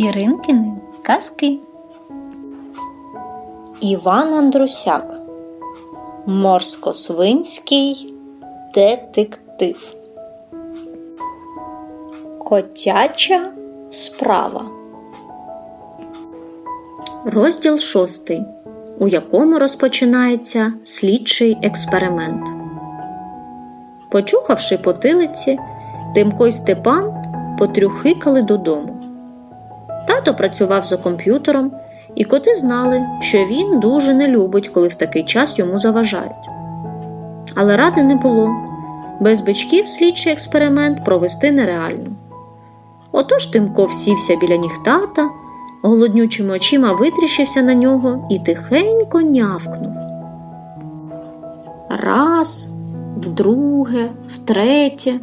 Іринкини казки. Іван Андрусяк Морсько-свинський детектив. Котяча справа. Розділ шостий, у якому розпочинається слідчий експеримент. Почухавши потилиці, Тимко й Степан потрюхикали додому. Тато працював за комп'ютером, і коти знали, що він дуже не любить, коли в такий час йому заважають. Але ради не було. Без бичків слідчий експеримент провести нереально. Отож Тимко всівся біля ніг тата, голоднючими очима витріщився на нього і тихенько нявкнув. Раз, вдруге, втретє.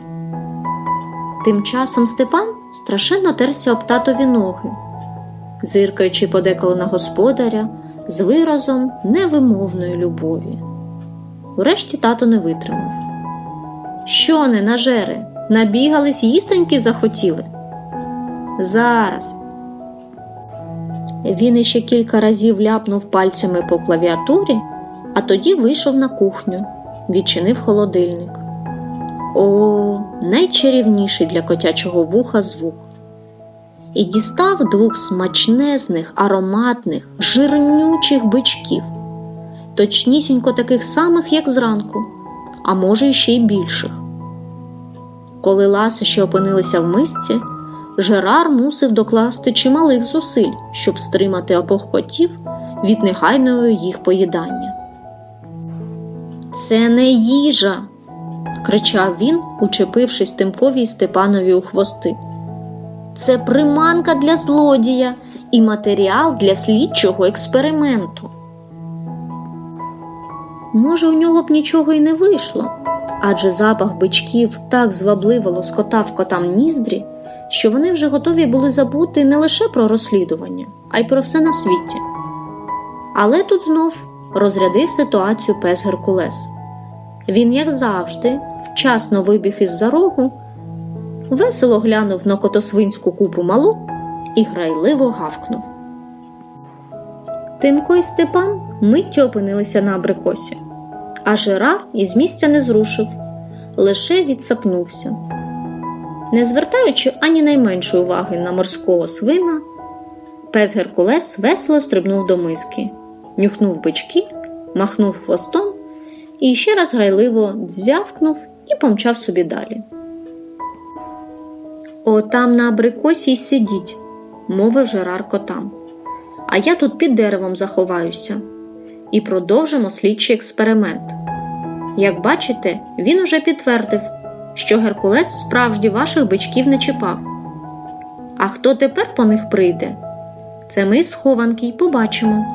Тим часом Степан страшенно терся об татові ноги, зиркаючи подеколи на господаря з виразом невимовної любові. Врешті тато не витримав. Що не, нажери, набігались їстоньки захотіли. Зараз. Він іще кілька разів ляпнув пальцями по клавіатурі, а тоді вийшов на кухню, відчинив холодильник. О, найчарівніший для котячого вуха звук. І дістав двох смачнезних, ароматних, жирнючих бичків, точнісінько таких самих, як зранку, а може, іще й більших. Коли ласощі опинилися в мисці, Жерар мусив докласти чималих зусиль, щоб стримати обох котів від негайного їх поїдання. Це не їжа кричав він, учепившись Тимкові й Степанові у хвости. Це приманка для злодія і матеріал для слідчого експерименту. Може, у нього б нічого й не вийшло, адже запах бичків так звабливо лоскотав котам ніздрі, що вони вже готові були забути не лише про розслідування, а й про все на світі. Але тут знов розрядив ситуацію пес Геркулес. Він, як завжди, вчасно вибіг із за рогу, весело глянув на котосвинську купу малу і грайливо гавкнув. Тимко й Степан миттю опинилися на абрикосі, а Жерар із місця не зрушив, лише відсапнувся. Не звертаючи ані найменшої уваги на морського свина, пес Геркулес весело стрибнув до миски, нюхнув бички, махнув хвостом і ще раз грайливо дзявкнув і помчав собі далі. О, там на абрикосі й сидіть, мовив Жерар котам. А я тут під деревом заховаюся і продовжимо слідчий експеримент. Як бачите, він уже підтвердив, що Геркулес справді ваших бичків не чіпав. А хто тепер по них прийде? Це ми схованки й побачимо.